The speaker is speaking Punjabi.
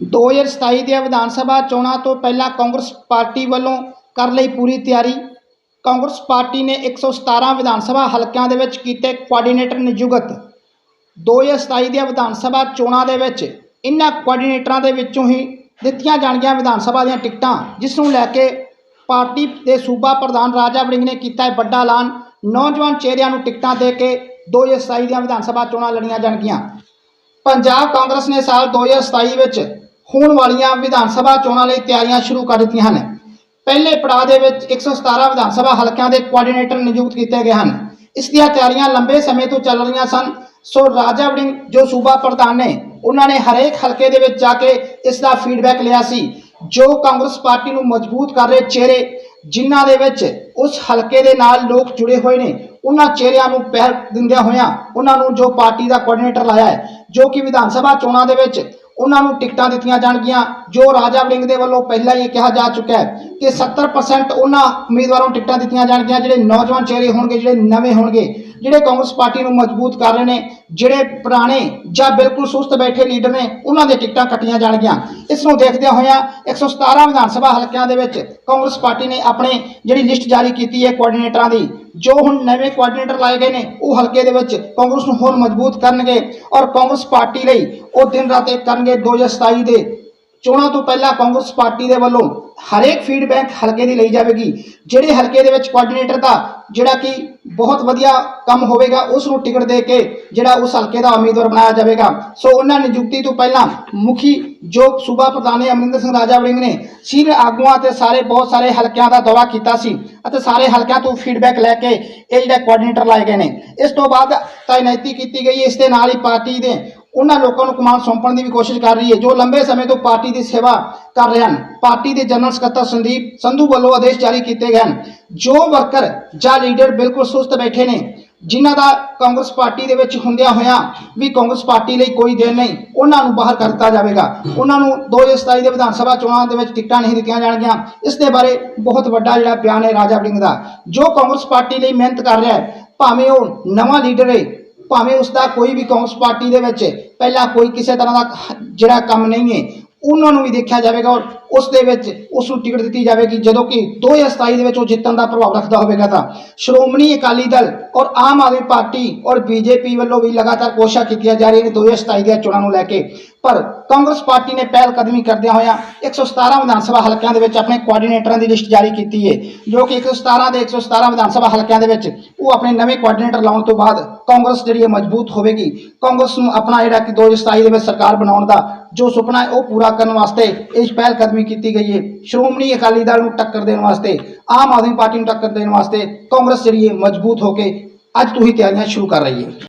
2027 ਦੀਆਂ ਵਿਧਾਨ ਸਭਾ ਚੋਣਾਂ ਤੋਂ ਪਹਿਲਾਂ ਕਾਂਗਰਸ ਪਾਰਟੀ ਵੱਲੋਂ ਕਰ ਲਈ ਪੂਰੀ ਤਿਆਰੀ। ਕਾਂਗਰਸ ਪਾਰਟੀ ਨੇ 117 ਵਿਧਾਨ ਸਭਾ ਹਲਕਿਆਂ ਦੇ ਵਿੱਚ ਕੀਤੇ ਕੋਆਰਡੀਨੇਟਰ ਨਿਯੁਕਤ। 2027 ਦੀਆਂ ਵਿਧਾਨ ਸਭਾ ਚੋਣਾਂ ਦੇ ਵਿੱਚ ਇਹਨਾਂ ਕੋਆਰਡੀਨੇਟਰਾਂ ਦੇ ਵਿੱਚੋਂ ਹੀ ਦਿੱਤੀਆਂ ਜਾਣਗੀਆਂ ਵਿਧਾਨ ਸਭਾ ਦੀਆਂ ਟਿਕਟਾਂ, ਜਿਸ ਨੂੰ ਲੈ ਕੇ ਪਾਰਟੀ ਦੇ ਸੂਬਾ ਪ੍ਰਧਾਨ ਰਾਜਾ ਵੜਿੰਗ ਨੇ ਕੀਤਾ ਹੈ ਵੱਡਾ ਐਲਾਨ। ਨੌਜਵਾਨ ਚਿਹਰਿਆਂ ਨੂੰ ਟਿਕਟਾਂ ਦੇ ਕੇ 2027 ਦੀਆਂ ਵਿਧਾਨ ਸਭਾ ਚੋਣਾਂ ਲੜੀਆਂ ਜਾਣਗੀਆਂ। ਪੰਜਾਬ ਕਾਂਗਰਸ ਨੇ ਸਾਲ 2027 ਵਿੱਚ ਹੋਣ ਵਾਲੀਆਂ ਵਿਧਾਨ ਸਭਾ ਚੋਣਾਂ ਲਈ ਤਿਆਰੀਆਂ ਸ਼ੁਰੂ ਕਰ ਦਿੱਤੀਆਂ ਹਨ। ਪਹਿਲੇ ਪੜਾਅ ਦੇ ਵਿੱਚ 117 ਵਿਧਾਨ ਸਭਾ ਹਲਕਿਆਂ ਦੇ ਕੋਆਰਡੀਨੇਟਰ ਨਿਯੁਕਤ ਕੀਤੇ ਗਏ ਹਨ। ਇਸ ਦੀਆਂ ਤਿਆਰੀਆਂ ਲੰਬੇ ਸਮੇਂ ਤੋਂ ਚੱਲ ਰਹੀਆਂ ਸਨ। ਸੋ ਰਾਜਾ ਵੜਿੰਗ ਜੋ ਸੂਬਾ ਪ੍ਰਧਾਨ ਨੇ, ਉਹਨਾਂ ਨੇ ਹਰੇਕ ਹਲਕੇ ਦੇ ਵਿੱਚ ਜਾ ਕੇ ਇਸ ਦਾ ਫੀਡਬੈਕ ਲਿਆ ਸੀ, ਜੋ ਕਾਂਗਰਸ ਪਾਰਟੀ ਨੂੰ ਮਜ਼ਬੂਤ ਕਰ ਰਹੇ ਚਿਹਰੇ, ਜਿਨ੍ਹਾਂ ਦੇ ਵਿੱਚ ਉਸ ਹਲਕੇ ਦੇ ਨਾਲ ਲੋਕ ਜੁੜੇ ਹੋਏ ਨੇ, ਉਹਨਾਂ ਚਿਹਰਿਆਂ ਨੂੰ ਪਹਿਲ ਦਿੰਦਿਆਂ ਹੋਇਆਂ ਉਹਨਾਂ ਨੂੰ ਜੋ ਪਾਰਟੀ ਦਾ ਕੋਆਰਡੀਨੇਟਰ ਲਾਇਆ ਹੈ, ਜੋ ਕਿ ਵਿਧਾਨ ਸਭਾ ਚੋਣਾਂ ਦੇ ਵਿੱਚ ਉਹਨਾਂ ਨੂੰ ਟਿਕਟਾਂ ਦਿੱਤੀਆਂ ਜਾਣਗੀਆਂ, ਜੋ ਰਾਜਾ ਵੜਿੰਗ ਦੇ ਵੱਲੋਂ ਪਹਿਲਾਂ ਹੀ ਕਿਹਾ ਜਾ ਚੁੱਕਾ ਹੈ ਕਿ 70% ਉਹਨਾਂ ਉਮੀਦਵਾਰਾਂ ਨੂੰ ਟਿਕਟਾਂ ਦਿੱਤੀਆਂ ਜਾਣਗੀਆਂ, ਜਿਹੜੇ ਨੌਜਵਾਨ ਚਿਹਰੇ ਹੋਣਗੇ, ਜਿਹੜੇ ਨਵੇਂ ਹੋਣਗੇ, ਜਿਹੜੇ ਕਾਂਗਰਸ ਪਾਰਟੀ ਨੂੰ ਮਜ਼ਬੂਤ ਕਰ ਰਹੇ ਨੇ, ਜਿਹੜੇ ਪੁਰਾਣੇ ਜਾਂ ਬਿਲਕੁਲ ਸੁਸਤ ਬੈਠੇ ਲੀਡਰ ਨੇ, ਉਹਨਾਂ ਦੇ ਟਿਕਟਾਂ ਕੱਟੀਆਂ ਜਾਣਗੀਆਂ। ਇਸ ਨੂੰ ਦੇਖਦਿਆਂ ਹੋਇਆਂ 117 ਵਿਧਾਨ ਸਭਾ ਹਲਕਿਆਂ ਦੇ ਵਿੱਚ ਕਾਂਗਰਸ ਪਾਰਟੀ ਨੇ ਆਪਣੇ ਜਿਹੜੀ ਲਿਸਟ ਜਾਰੀ ਕੀਤੀ ਹੈ ਕੋਆਰਡੀਨੇਟਰਾਂ ਦੀ, ਜੋ ਹੁਣ ਨਵੇਂ ਕੋਆਰਡੀਨੇਟਰ ਲਾਏ ਗਏ ਨੇ, ਉਹ ਹਲਕੇ ਦੇ ਵਿੱਚ ਕਾਂਗਰਸ ਨੂੰ ਹੋਰ ਮਜ਼ਬੂਤ ਕਰਨਗੇ ਔਰ ਕਾਂਗਰਸ ਪਾਰਟੀ ਲਈ ਉਹ ਦਿਨ ਰਾਤ ਇੱਕ ਕਰਨਗੇ 2027 ਦੇ। ਚੋਣਾਂ ਤੋਂ ਪਹਿਲਾਂ ਕਾਂਗਰਸ ਪਾਰਟੀ ਦੇ ਵੱਲੋਂ ਹਰੇਕ ਫੀਡਬੈਕ ਹਲਕੇ ਦੀ ਲਈ ਜਾਵੇਗੀ। ਜਿਹੜੇ ਹਲਕੇ ਦੇ ਵਿੱਚ ਕੋਆਰਡੀਨੇਟਰ ਦਾ ਜਿਹੜਾ ਕਿ ਬਹੁਤ ਵਧੀਆ ਕੰਮ ਹੋਵੇਗਾ ਉਸ ਨੂੰ ਟਿਕਟ ਦੇ ਕੇ ਜਿਹੜਾ ਉਸ ਹਲਕੇ ਦਾ ਉਮੀਦਵਾਰ ਬਣਾਇਆ ਜਾਵੇਗਾ। ਸੋ ਉਹਨਾਂ ਨਿਯੁਕਤੀ ਤੋਂ ਪਹਿਲਾਂ ਮੁਖੀ ਜੋ ਸੂਬਾ ਪ੍ਰਧਾਨ ਨੇ ਅਮਰਿੰਦਰ ਸਿੰਘ ਰਾਜਾ ਵੜਿੰਗ ਨੇ ਸੀਨੀਅਰ ਆਗੂਆਂ ਤੇ ਸਾਰੇ ਬਹੁਤ ਸਾਰੇ ਹਲਕਿਆਂ ਦਾ ਦੌਰਾ ਕੀਤਾ ਸੀ ਅਤੇ ਸਾਰੇ ਹਲਕਿਆਂ ਤੋਂ ਫੀਡਬੈਕ ਲੈ ਕੇ ਇਹ ਜਿਹੜਾ ਕੋਆਰਡੀਨੇਟਰ ਲਾਏ ਗਏ ਨੇ। ਇਸ ਤੋਂ ਬਾਅਦ ਤਾਇਨਾਤੀ ਕੀਤੀ ਗਈ। ਇਸ ਦੇ ਨਾਲ ਹੀ ਪਾਰਟੀ ਦੇ ਉਹਨਾਂ ਲੋਕਾਂ ਨੂੰ ਕਮਾਨ ਸੌਂਪਣ ਦੀ ਵੀ ਕੋਸ਼ਿਸ਼ ਕਰ ਰਹੀ ਹੈ। ਜੋ ਲੰਬੇ ਸਮੇਂ ਤੋਂ ਪਾਰਟੀ ਦੀ ਸੇਵਾ ਕਰ ਰਹੇ ਹਨ, ਪਾਰਟੀ ਦੇ ਜਨਰਲ ਸਕੱਤਰ ਸੰਦੀਪ ਸੰਧੂ ਵੱਲੋਂ ਆਦੇਸ਼ ਜਾਰੀ ਕੀਤੇ ਗਏ ਹਨ। ਜੋ ਵਰਕਰ ਜਾਂ ਲੀਡਰ ਬਿਲਕੁਲ ਸੁਸਤ ਬੈਠੇ ਨੇ, ਜਿਨ੍ਹਾਂ ਦਾ ਕਾਂਗਰਸ ਪਾਰਟੀ ਦੇ ਵਿੱਚ ਹੁੰਦਿਆਂ ਹੋਇਆਂ ਵੀ ਕਾਂਗਰਸ ਪਾਰਟੀ ਲਈ ਕੋਈ ਦੇਣ ਨਹੀਂ, ਉਹਨਾਂ ਨੂੰ ਬਾਹਰ ਕਰ ਦਿੱਤਾ ਜਾਵੇਗਾ। ਉਹਨਾਂ ਨੂੰ 2027 ਦੇ ਵਿਧਾਨ ਸਭਾ ਚੋਣਾਂ ਦੇ ਵਿੱਚ ਟਿਕਟਾਂ ਨਹੀਂ ਦਿੱਤੀਆਂ ਜਾਣਗੀਆਂ। ਇਸ ਦੇ ਬਾਰੇ ਬਹੁਤ ਵੱਡਾ ਜਿਹੜਾ ਬਿਆਨ ਹੈ ਰਾਜਾ ਵੜਿੰਗ ਦਾ। ਜੋ ਕਾਂਗਰਸ ਪਾਰਟੀ ਲਈ ਮਿਹਨਤ ਕਰ ਰਿਹਾ ਹੈ, ਭਾਵੇਂ ਉਹ ਨਵਾਂ ਲੀਡਰ ਹੈ ਭਾਵੇਂ ਉਸ ਦਾ ਕੋਈ ਵੀ ਕਾਂਗਰਸ ਪਾਰਟੀ ਦੇ ਵਿੱਚ ਪਹਿਲਾਂ ਕੋਈ ਕਿਸੇ ਤਰ੍ਹਾਂ ਦਾ ਜਿਹੜਾ ਕੰਮ ਨਹੀਂ ਹੈ, ਉਹਨਾਂ ਨੂੰ ਵੀ ਦੇਖਿਆ ਜਾਵੇਗਾ ਔਰ ਉਸ ਦੇ ਵਿੱਚ ਉਸ ਨੂੰ ਟਿਕਟ ਦਿੱਤੀ ਜਾਵੇਗੀ। ਜਦੋਂ ਕਿ 2027 ਦੇ ਵਿੱਚ ਉਹ ਜਿੱਤਣ ਦਾ ਪ੍ਰਭਾਵ ਰੱਖਦਾ ਹੋਵੇਗਾ ਤਾਂ ਸ਼੍ਰੋਮਣੀ ਅਕਾਲੀ ਦਲ ਔਰ ਆਮ ਆਦਮੀ ਪਾਰਟੀ ਔਰ ਬੀਜੇਪੀ ਵੱਲੋਂ ਵੀ ਲਗਾਤਾਰ ਕੋਸ਼ਿਸ਼ਾਂ ਕੀਤੀਆਂ ਜਾ ਰਹੀਆਂ ਨੇ 2027 ਦੀਆਂ ਚੋਣਾਂ ਨੂੰ ਲੈ ਕੇ। ਪਰ ਕਾਂਗਰਸ ਪਾਰਟੀ ਨੇ ਪਹਿਲ ਕਦਮੀ ਕਰਦਿਆਂ ਹੋਇਆਂ 117 ਵਿਧਾਨ ਸਭਾ ਹਲਕਿਆਂ ਦੇ ਵਿੱਚ ਆਪਣੇ ਕੋਆਰਡੀਨੇਟਰਾਂ ਦੀ ਲਿਸਟ ਜਾਰੀ ਕੀਤੀ ਹੈ, ਜੋ ਕਿ 117 ਦੇ 117 ਵਿਧਾਨ ਸਭਾ ਹਲਕਿਆਂ ਦੇ ਵਿੱਚ ਉਹ ਆਪਣੇ ਨਵੇਂ ਕੋਆਰਡੀਨੇਟਰ ਲਾਉਣ ਤੋਂ ਬਾਅਦ ਕਾਂਗਰਸ ਜਿਹੜੀ ਹੈ ਮਜ਼ਬੂਤ ਹੋਵੇਗੀ। ਕਾਂਗਰਸ ਨੂੰ ਆਪਣਾ ਜਿਹੜਾ ਕਿ 2027 ਦੇ ਵਿੱਚ ਸਰਕਾਰ ਬਣਾਉਣ ਦਾ ਜੋ ਸੁਪਨਾ ਹੈ, ਉਹ ਪੂਰਾ ਕਰਨ ਵਾਸਤੇ ਇਹ ਪਹਿਲ ਕਦਮੀ ਕੀਤੀ ਗਈ ਹੈ। ਸ਼੍ਰੋਮਣੀ ਅਕਾਲੀ ਦਲ ਨੂੰ ਟੱਕਰ ਦੇਣ ਵਾਸਤੇ, ਆਮ ਆਦਮੀ ਪਾਰਟੀ ਨੂੰ ਟੱਕਰ ਦੇਣ ਵਾਸਤੇ ਕਾਂਗਰਸ ਜਿਹੜੀ ਹੈ ਮਜ਼ਬੂਤ ਹੋ ਕੇ ਅੱਜ ਤੋਂ ਹੀ ਤਿਆਰੀਆਂ ਸ਼ੁਰੂ ਕਰ ਰਹੀ ਹੈ।